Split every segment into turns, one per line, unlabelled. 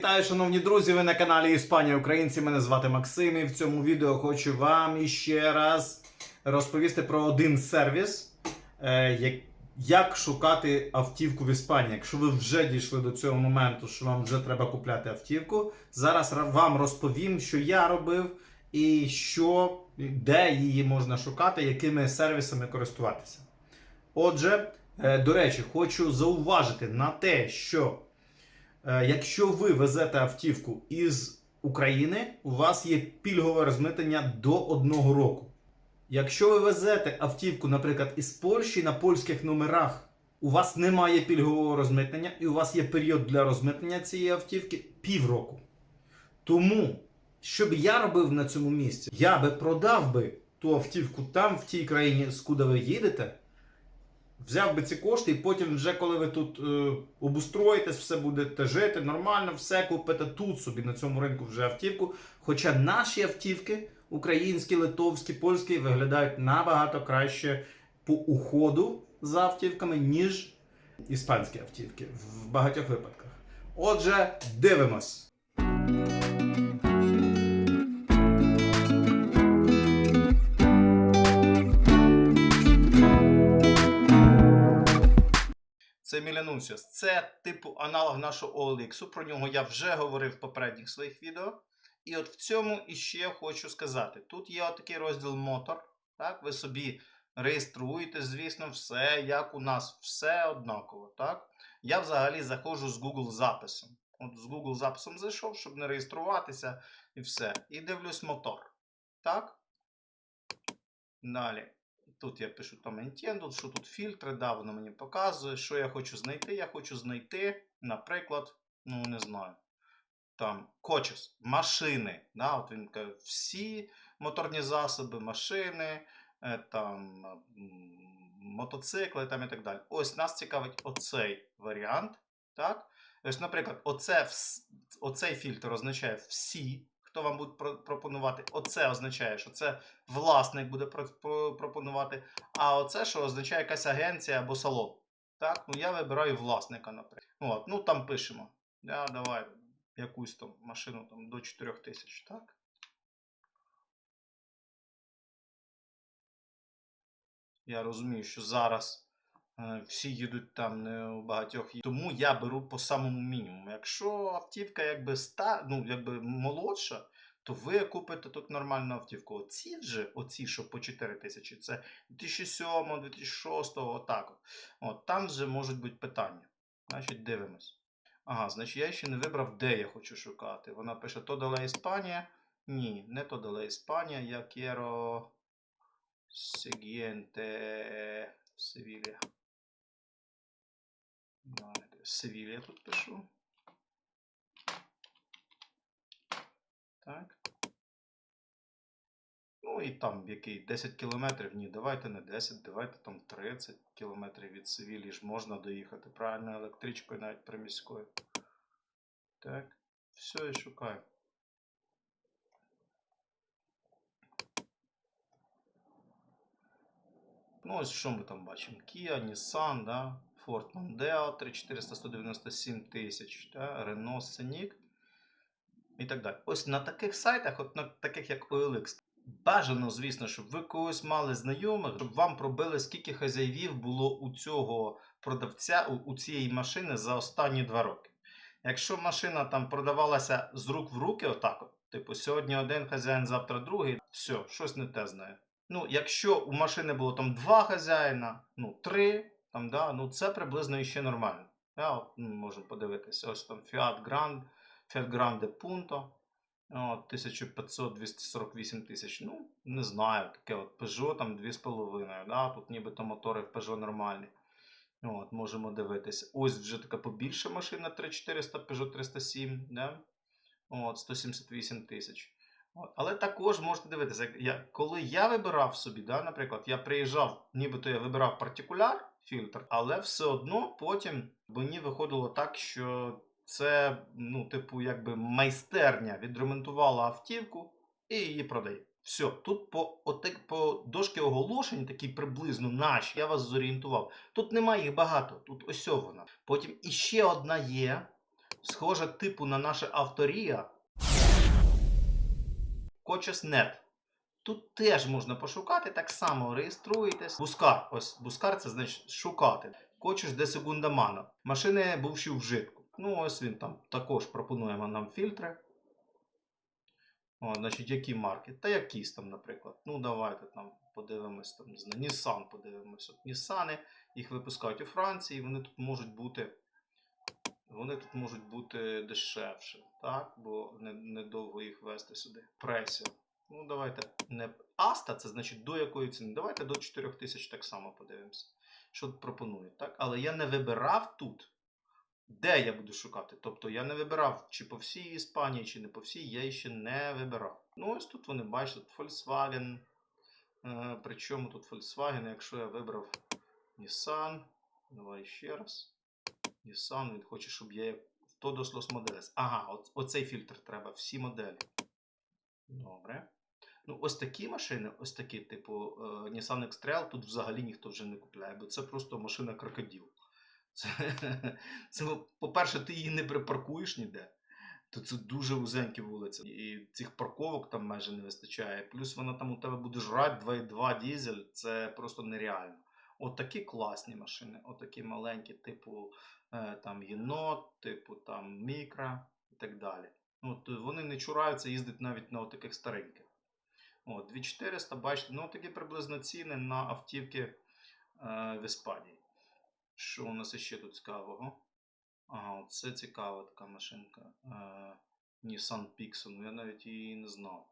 Вітаю, шановні друзі! Ви на каналі Іспанія Українці. Мене звати Максим. І в цьому відео хочу вам іще раз розповісти про один сервіс, е, як, шукати автівку в Іспанії. Якщо ви вже дійшли до цього моменту, що вам вже треба купляти автівку, зараз вам розповім, що я робив і що, де її можна шукати, якими сервісами користуватися. Отже, е, до речі, хочу зауважити на те, що Якщо ви везете автівку із України, у вас є пільгове розмитнення до одного року. Якщо ви везете автівку, наприклад, із Польщі на польських номерах, у вас немає пільгового розмитнення, і у вас є період для розмитнення цієї автівки півроку. Тому, що б я робив на цьому місці, я би продав би ту автівку там, в тій країні, з куди ви їдете, взяв би ці кошти, і потім, вже коли ви тут е, обустроїтесь, все будете жити нормально, все купите тут собі на цьому ринку вже автівку. Хоча наші автівки, українські, литовські, польські, виглядають набагато краще по уходу за автівками, ніж іспанські автівки в багатьох випадках. Отже, дивимось. Це Мілянусіус. Це типу аналог нашого OLX. Про нього я вже говорив в попередніх своїх відео. І от в цьому іще хочу сказати: тут є отакий розділ мотор. Так, ви собі реєструєте, звісно, все, як у нас, все однаково. Так? Я взагалі заходжу з Google записом. От з Google записом зайшов, щоб не реєструватися і все. І дивлюсь мотор. Так? Далі. Тут я пишу там Intended, що тут фільтри, да, воно мені показує, що я хочу знайти. Я хочу знайти, наприклад, ну не знаю, там кочес, машини. Да, от він каже, всі моторні засоби, машини, е, там мотоцикли там і так далі. Ось нас цікавить оцей варіант. Так? Ось, наприклад, оце, оцей фільтр означає всі. Хто вам буде пропонувати? Оце означає, що це власник буде про- про- пропонувати. А оце що означає якась агенція або салон. Так, ну я вибираю власника, наприклад. От, ну там пишемо. Да, давай якусь там машину там, до 4 тисяч, так? Я розумію, що зараз всі їдуть там не у багатьох. Тому я беру по самому мінімуму. Якщо автівка якби ста, ну, якби молодша, то ви купите тут нормальну автівку. Оці вже, оці, що по 4 тисячі, це 2007, 2006, отак. От. Там вже можуть бути питання. Значить, дивимось. Ага, значить, я ще не вибрав, де я хочу шукати. Вона пише Тодале Іспанія. Ні, не Тодале Іспанія, я quiero siguiente Sevilla. Sevilla я тут пишу. Так. Ну і там який 10 кілометрів. Ні, давайте не 10, давайте там 30 кілометрів від Севілії ж можна доїхати. Правильно, електричкою, навіть приміською. Так. Все, і шукаю. Ну, ось що ми там бачимо? Kia, Nissan, да? Ford Mondeo 3400 197 тисяч. Renault Scenic і так далі. Ось на таких сайтах, от на таких як OLX, бажано, звісно, щоб ви когось мали знайомих, щоб вам пробили, скільки хазяївів було у цього продавця, у, у цієї машини за останні два роки. Якщо машина там продавалася з рук в руки, отак, от, типу, сьогодні один хазяїн, завтра другий, все, щось не те знає. Ну, якщо у машини було там два хазяїна, ну три, там, да, ну це приблизно іще нормально. Да, от, ну, можемо подивитися. Ось там Fiat Grand, Fiat Grande Punto. От, 1500 248 тисяч. Ну, не знаю, таке от Peugeot там 2,5. Да? Тут нібито мотори в Peugeot нормальні. От, можемо дивитися. Ось вже така побільша машина 3400 Peugeot 307. Да? От, 178 тисяч. От. Але також можете дивитися, я, коли я вибирав собі, да, наприклад, я приїжджав, нібито я вибирав партикуляр фільтр, але все одно потім мені виходило так, що це, ну, типу, якби майстерня відремонтувала автівку і її продає. Все, тут по, отак, по дошки оголошень, такі приблизно наші, я вас зорієнтував. Тут немає їх багато, тут ось вона. Потім іще одна є. Схоже, типу на наше авторія. Кочес.нет. Тут теж можна пошукати, так само реєструєтесь. Бускар. Ось бускар це значить шукати. Кочеш де секунда мана. Машини бувші в вжитку. Ну, ось він там також пропонує нам фільтри. О, значить, які марки? Та якісь там, наприклад. Ну, давайте там подивимось, там, не знаю, Nissan подивимось. От Ніссани, їх випускають у Франції, вони тут можуть бути. Вони тут можуть бути дешевше, так? Бо не- недовго їх вести сюди. Пресіо. Ну, давайте не Аста, це значить до якої ціни. Давайте до 4 тисяч так само подивимося. Що пропонують, так? Але я не вибирав тут, де я буду шукати. Тобто я не вибирав, чи по всій Іспанії, чи не по всій, я ще не вибирав. Ну, ось тут вони тут Volkswagen. Е, причому тут Volkswagen, якщо я вибрав Nissan, давай ще раз. Nissan, він хоче, щоб я Todos los modeles. Ага, оцей фільтр треба, всі моделі. Добре. Ну, ось такі машини, ось такі, типу е, Nissan X-Trail, тут взагалі ніхто вже не купляє, бо це просто машина крокодил. Це, це, по-перше, ти її не припаркуєш ніде, то це дуже вузенькі вулиці. І цих парковок там майже не вистачає. Плюс вона там у тебе буде жрати 2,2 дізель, це просто нереально. От такі класні машини, от маленькі, типу е, там єнот, типу там мікро і так далі. От, вони не чураються їздити навіть на таких стареньких. От, 2400, бачите, ну такі приблизно ціни на автівки е, в Іспанії. Що у нас ще тут цікавого? Ага, це цікава така машинка. Е, Nissan Pixel, ну я навіть її не знав.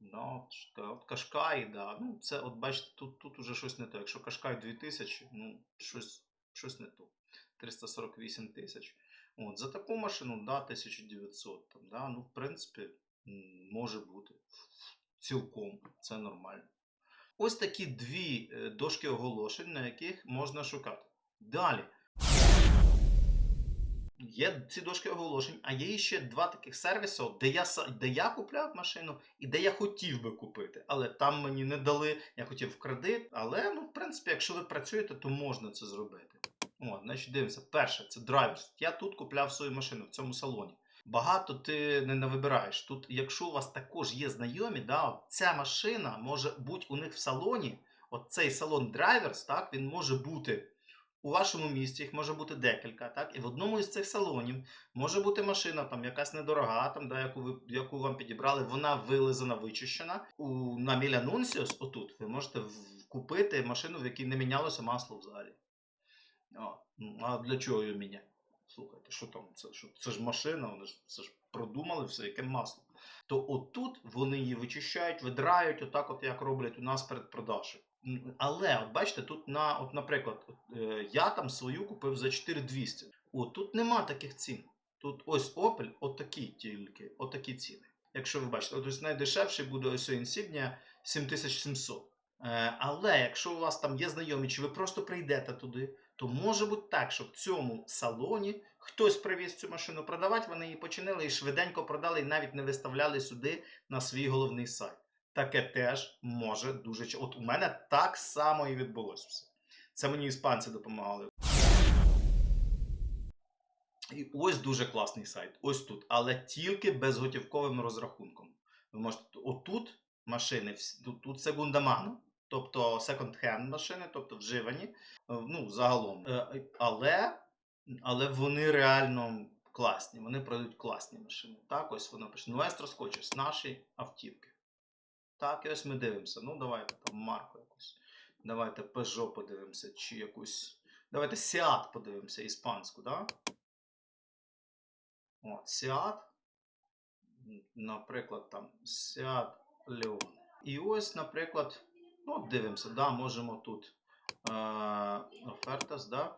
Да, от, Кашкай, да. Ну, це, от бачите, тут, тут уже щось не то. Якщо Кашкай 2000, ну, щось, щось не то. 348 тисяч. От, за таку машину, да, 1900. Там, да, ну, в принципі, може бути. Цілком, це нормально. Ось такі дві е, дошки оголошень, на яких можна шукати. Далі. Є ці дошки оголошень, а є ще два таких сервіси, де я, де я купляв машину і де я хотів би купити. Але там мені не дали, я хотів в кредит. Але, ну, в принципі, якщо ви працюєте, то можна це зробити. От, значить, дивимося. Перше, це драйверс. Я тут купляв свою машину в цьому салоні. Багато ти не навибираєш. Тут, якщо у вас також є знайомі, да, ця машина може бути у них в салоні. От цей салон драйверс, так, він може бути у вашому місті, їх може бути декілька, так? І в одному із цих салонів може бути машина, там якась недорога, там, да, яку, ви, яку вам підібрали, вона вилизана, вичищена. У, на Мілянунсіос, отут, ви можете купити машину, в якій не мінялося масло взагалі. О, ну, а для чого її міняти? Слухайте, що там? Це, що, це ж машина, вони ж це ж продумали все, яке масло. То отут вони її вичищають, видрають, отак, от як роблять у нас перед продажею. Але, от бачите, тут на, от, наприклад, е, я там свою купив за 4200. От тут нема таких цін. Тут ось Opel, отакі тільки, отакі ціни. Якщо ви бачите, ось найдешевший буде ось Insignia 7700. Е, але якщо у вас там є знайомі, чи ви просто прийдете туди, то може бути так, що в цьому салоні хтось привіз цю машину продавати, вони її починили і швиденько продали, і навіть не виставляли сюди на свій головний сайт. Таке теж може дуже От у мене так само і відбулося все. Це мені іспанці допомагали. І ось дуже класний сайт. Ось тут, але тільки безготівковим розрахунком. Ви можете отут машини, тут, тут секундаману, тобто секонд-хенд машини, тобто вживані, е, ну, загалом. Е, Але, але вони реально класні, вони продають класні машини. Так, ось воно пише. Nuestros coches, наші автівки. Так, і ось ми дивимося. Ну, давайте там марку якусь. Давайте Peugeot подивимося, чи якусь. Давайте Seat подивимося, іспанську? Да? От, Seat. Наприклад, там Seat Leon. І ось, наприклад, ну, дивимося, да, можемо тут е, Ofertas, да?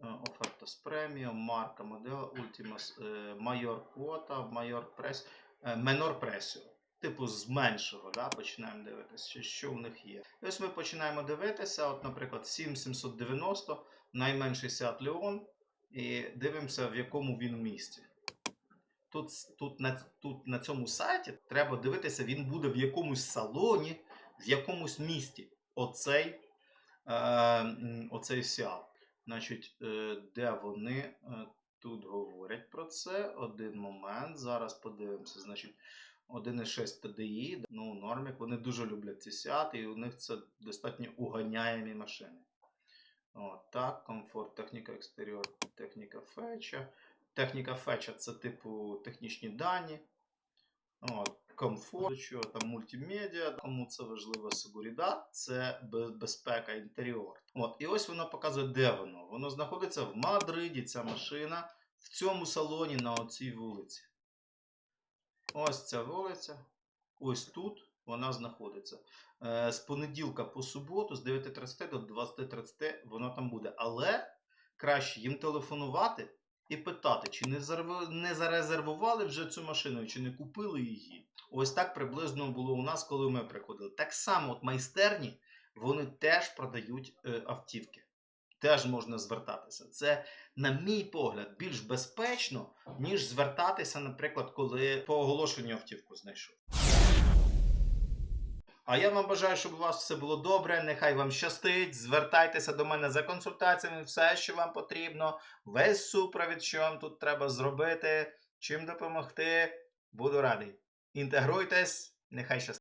Ofertas Premium, марка, модель, Ultimas, е, Major Quota, Major Press, е, Menor Pressio. Типу з меншого, да, починаємо дивитися, що, що в них є. І ось ми починаємо дивитися, от, наприклад, 7790, найменший Seat Leon, і дивимося, в якому він місті. Тут, тут, на, тут на цьому сайті треба дивитися, він буде в якомусь салоні, в якомусь місті. Оцей, е, оцей Seat. Значить, е, де вони? Е, тут говорять про це. Один момент. Зараз подивимося. Значить, 1.6 TDI, ну, Нормік, вони дуже люблять ці сяти, і у них це достатньо уганяємі машини. От, так, комфорт, техніка екстеріор, техніка фетча. Техніка фетча це типу технічні дані. От, комфорт, що там мультимедіа, кому це важливо, Seguridad, це безпека інтеріор. От, і ось воно показує, де воно. Воно знаходиться в Мадриді, ця машина, в цьому салоні на оцій вулиці. Ось ця вулиця. Ось тут вона знаходиться. Е, з понеділка по суботу, з 9.30 до 20.30 воно там буде. Але краще їм телефонувати і питати, чи не, зарезервували вже цю машину, чи не купили її. Ось так приблизно було у нас, коли ми приходили. Так само, от майстерні, вони теж продають е, автівки. Теж можна звертатися. Це, на мій погляд, більш безпечно, ніж звертатися, наприклад, коли по оголошенню автівку знайшов. А я вам бажаю, щоб у вас все було добре. Нехай вам щастить. Звертайтеся до мене за консультаціями, все, що вам потрібно, весь супровід, що вам тут треба зробити, чим допомогти. Буду радий. Інтегруйтесь, нехай щастить.